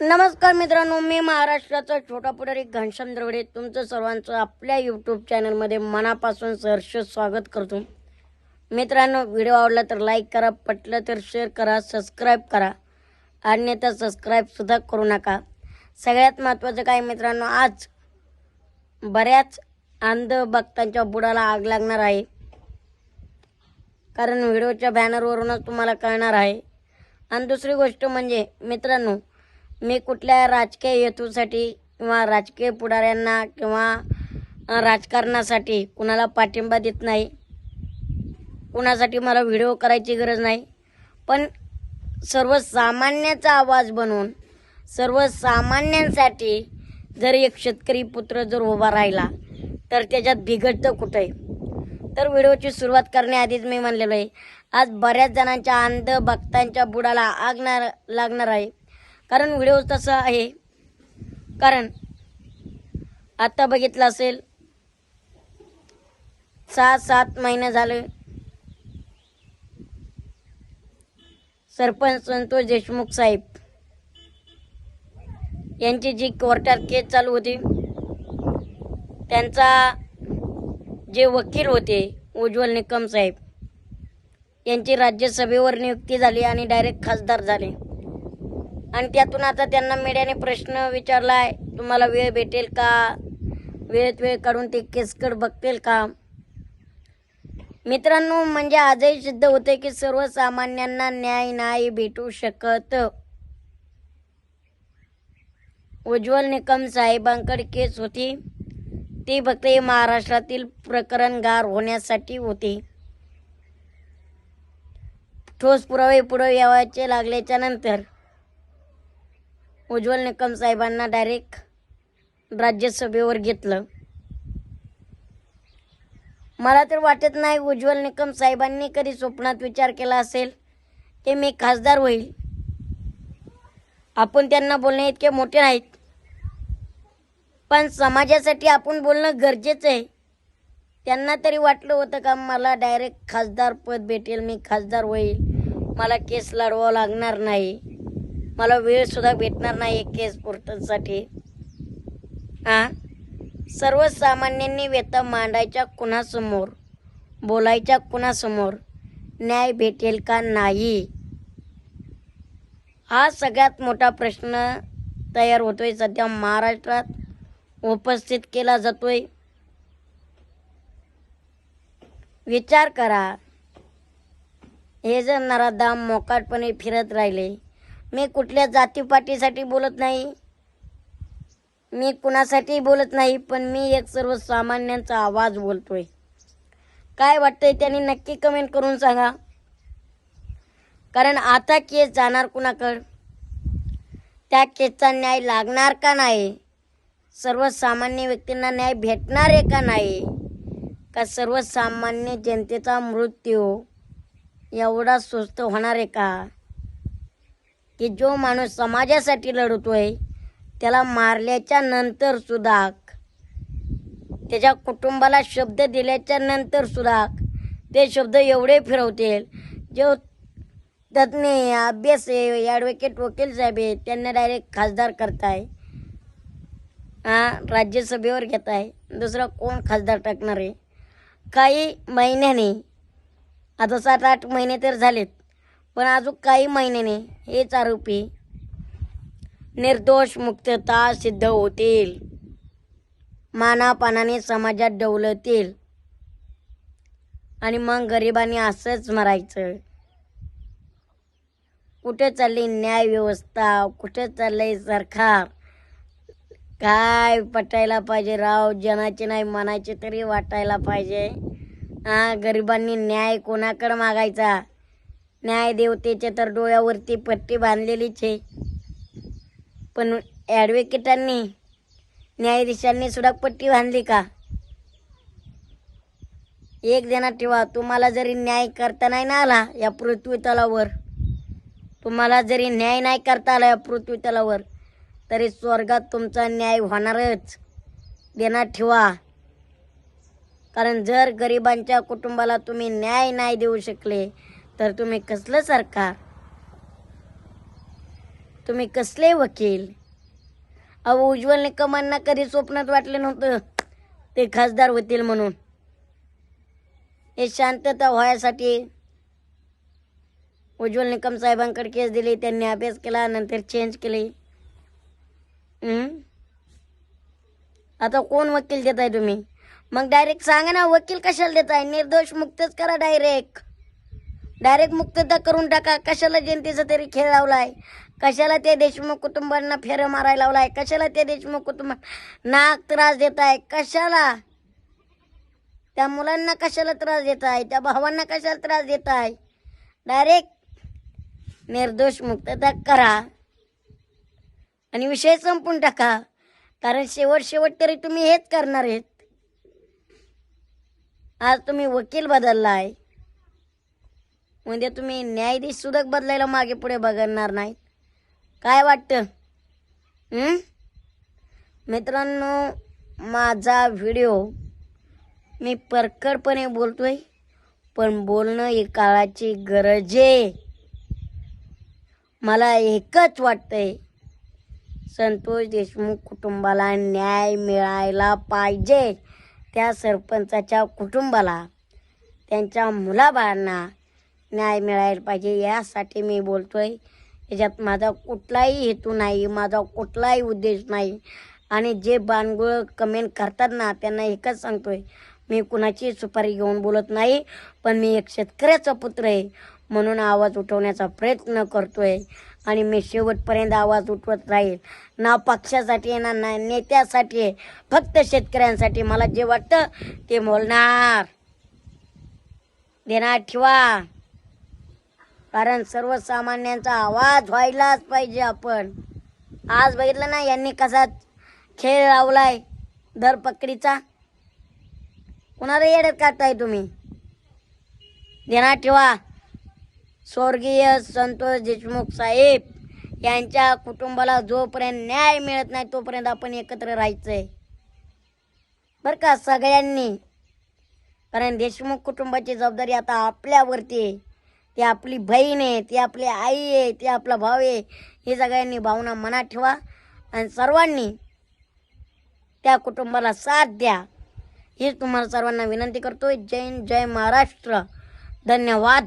नमस्कार मित्रांनो मी महाराष्ट्राचा छोटा पुढारी घनश्याम द्रवडे. तुमचं सर्वांचं आपल्या यूट्यूब चॅनलमध्ये मनापासून सहर्ष स्वागत करतो. मित्रांनो व्हिडिओ आवडला तर लाईक करा पटलं तर शेअर करा सबस्क्राईब करा. अन्यथा सबस्क्राईबसुद्धा करू नका. सगळ्यात महत्त्वाचं काय मित्रांनो आज बऱ्याच अंधभक्तांच्या बुडाला आग लागणार आहे. कारण व्हिडिओच्या बॅनरवरूनच तुम्हाला कळणार आहे. आणि दुसरी गोष्ट म्हणजे मित्रांनो मी कुठल्या राजकीय हेतूसाठी किंवा राजकीय पुढाऱ्यांना किंवा राजकारणासाठी कुणाला पाठिंबा देत नाही. कुणासाठी मला व्हिडिओ करायची गरज नाही. पण सर्वसामान्याचा आवाज बनवून सर्वसामान्यांसाठी जर एक शेतकरी पुत्र जर उभा राहिला तर त्याच्यात बिघडतं कुठं आहे तर व्हिडिओची सुरुवात करण्याआधीच मी म्हणलेलो आहे. आज बऱ्याच जणांच्या अंध भक्तांच्या बुडाला आगणार लागणार आहे. कारण व्हिडिओ तसा आहे. कारण आता बघितलं असेल सहा सात महिने झाले. सरपंच संतोष देशमुख साहेब यांची जी कोर्टात केस चालू होती त्यांचा जे वकील होते उज्ज्वल निकम साहेब यांची राज्यसभेवर नियुक्ती झाली आणि डायरेक्ट खासदार झाले. आणि त्यातून आता त्यांना मीडियाने प्रश्न विचारलाय तुम्हाला वेळ भेटेल का? वेळेत वेळ काढून ते केसकड बघतील का? मित्रांनो म्हणजे आजही सिद्ध होते की सर्वसामान्यांना न्याय नाही भेटू शकत. उज्ज्वल निकम साहेबांकडे केस होती. ती फक्त महाराष्ट्रातील प्रकरण गार होण्यासाठी होती. ठोस पुरावे पुढे यावायचे लागल्याच्या नंतर उज्ज्वल निकम साहेबांना डायरेक्ट राज्यसभेवर घेतलं. मला तर वाटत नाही उज्ज्वल निकम साहेबांनी कधी स्वप्नात विचार केला असेल की मी खासदार होईल. आपण त्यांना बोलणे इतके मोठे नाहीत. पण समाजासाठी आपण बोलणं गरजेचं आहे. त्यांना तरी वाटलं होतं का मला डायरेक्ट खासदार पद भेटेल मी खासदार होईल. मला केस लढवावं लागणार नाही. मला वेळ सुद्धा भेटणार नाही एक केस पोर्टलसाठी हां सर्वसामान्यांनी व्यथा मांडायच्या कुणासमोर? बोलायच्या कुणासमोर? न्याय भेटेल का नाही? हा सगळ्यात मोठा प्रश्न तयार होतोय. सध्या महाराष्ट्रात उपस्थित केला जातोय. विचार करा. हे जर नराधाम मोकाटपणे फिरत राहिले मी कुठल्या जातीपाटीसाठी बोलत नाही. मी कुणासाठी बोलत नाही पण मी एक सर्वसामान्यांचा आवाज बोलतोय. काय वाटतंय त्यांनी नक्की कमेंट करून सांगा. कारण आता केस जाणार कुणाकड? त्या केसचा न्याय लागणार का नाही? सर्वसामान्य व्यक्तींना न्याय भेटणार आहे का नाही? का सर्वसामान्य जनतेचा मृत्यू एवढा स्वस्त होणार आहे का? की जो माणूस समाजासाठी लढतोय त्याला मारल्याच्या नंतर सुद्धा त्याच्या कुटुंबाला शब्द दिल्याच्या नंतर सुद्धा ते शब्द एवढे फिरवतील. जो तज्ञ अभ्यास आहे ॲडव्होकेट वकील साहेब आहे त्यांना डायरेक्ट खासदार करताय. हा राज्यसभेवर घेत आहे दुसरा कोण खासदार टाकणार आहे? काही महिन्याने आता सात आठ महिने तर झालेत. पण अजून काही महिन्याने हेच आरोपी निर्दोष मुक्तता सिद्ध होतील. मानापानाने समाजात डवलतील आणि मग गरिबांनी असंच मरायचं. कुठे चालली न्याय व्यवस्था? कुठे चाललंय सरकार? काय पटायला पाहिजे राव? जनाचे नाही मनाचे तरी वाटायला पाहिजे. हा गरिबांनी न्याय कोणाकडे मागायचा? न्याय देवतेच्या तर डोळ्यावरती पट्टी बांधलेलीच आहे. पण ॲडव्होकेटांनी न्यायाधीशांनी सुद्धा पट्टी बांधली का? एक ध्यानात ठेवा. तुम्हाला जरी न्याय करता नाही ना आला या पृथ्वी तलावर तुम्हाला जरी न्याय नाही करता आला या पृथ्वी तलावर तरी स्वर्गात तुमचा न्याय होणारच. देण्यात ठेवा. कारण जर गरिबांच्या कुटुंबाला तुम्ही न्याय नाही देऊ शकले तर तुम्ही कसलं सरकार? तुम्ही कसले वकील? अहो उज्ज्वल निकमांना कधी स्वप्नात वाटलं नव्हतं. ते खासदार होतील म्हणून. हे शांतता व्हायसाठी उज्ज्वल निकम साहेबांकडे केस दिली त्यांनी अभ्यास केला नंतर चेंज केले. आता कोण वकील देताय तुम्ही? मग डायरेक्ट सांगा ना वकील कशाला देताय? निर्दोष मुक्तच करा डायरेक्ट डायरेक्ट मुक्तता करून टाका. कशाला जनतेचा तरी खेळ लावलाय? कशाला त्या देशमुख कुटुंबांना फेरं मारायला लावलाय? कशाला त्या देशमुख कुटुंबांना नाक त्रास देत आहे कशाला? त्या मुलांना कशाला त्रास देत आहे त्या भावांना कशाला त्रास देत आहे डायरेक्ट निर्दोष मुक्तता करा. आणि विषय संपून टाका. कारण शेवट शेवट तरी तुम्ही हेच करणार आहेत. आज तुम्ही वकील बदललाय. म्हणजे तुम्ही न्यायाधीश सुद्धा बदलायला मागे पुढे बघणार नाहीत. काय वाटतं? मित्रांनो माझा व्हिडिओ मी परखडपणे बोलतोय पण बोलणं ही काळाची गरज आहे. मला एकच वाटतंय संतोष देशमुख कुटुंबाला न्याय मिळायला पाहिजे. त्या सरपंचाच्या कुटुंबाला त्यांच्या मुलाबाळांना न्याय मिळायला पाहिजे यासाठी मी बोलतोय. याच्यात माझा कुठलाही हेतू नाही माझा कुठलाही उद्देश नाही. आणि जे बानगुळ कमेंट करतात ना त्यांना एकच सांगतोय मी कुणाची सुपारी घेऊन बोलत नाही पण मी एक शेतकऱ्याचा पुत्र आहे म्हणून आवाज उठवण्याचा प्रयत्न करतोय. आणि मी शेवटपर्यंत आवाज उठवत राहील. ना पक्षासाठी आहे, ना ना नेत्यासाठी आहे. फक्त शेतकऱ्यांसाठी मला जे वाटतं ते बोलणार. देणार ठेवा. कारण सर्वसामान्यांचा आवाज व्हायलाच पाहिजे आपण. आज बघितलं ना यांनी कसा खेळ लावलाय धरपकडीचा? कुणाला येड्यात काढताय तुम्ही? ध्यानात ठेवा. स्वर्गीय संतोष देशमुख साहेब यांच्या कुटुंबाला जोपर्यंत न्याय मिळत नाही तोपर्यंत आपण एकत्र राहायचंय. बरं का सगळ्यांनी? कारण देशमुख कुटुंबाची जबाबदारी आता आपल्यावरती आहे. ती आपली बहीण आहे ती आपली आई आहे ती आपला भाऊ आहे हे सगळ्यांनी भावना मनात ठेवा आणि सर्वांनी त्या कुटुंबाला साथ द्या. हीच तुम्हाला सर्वांना विनंती करतोय. जय हिंद, जय महाराष्ट्र. धन्यवाद.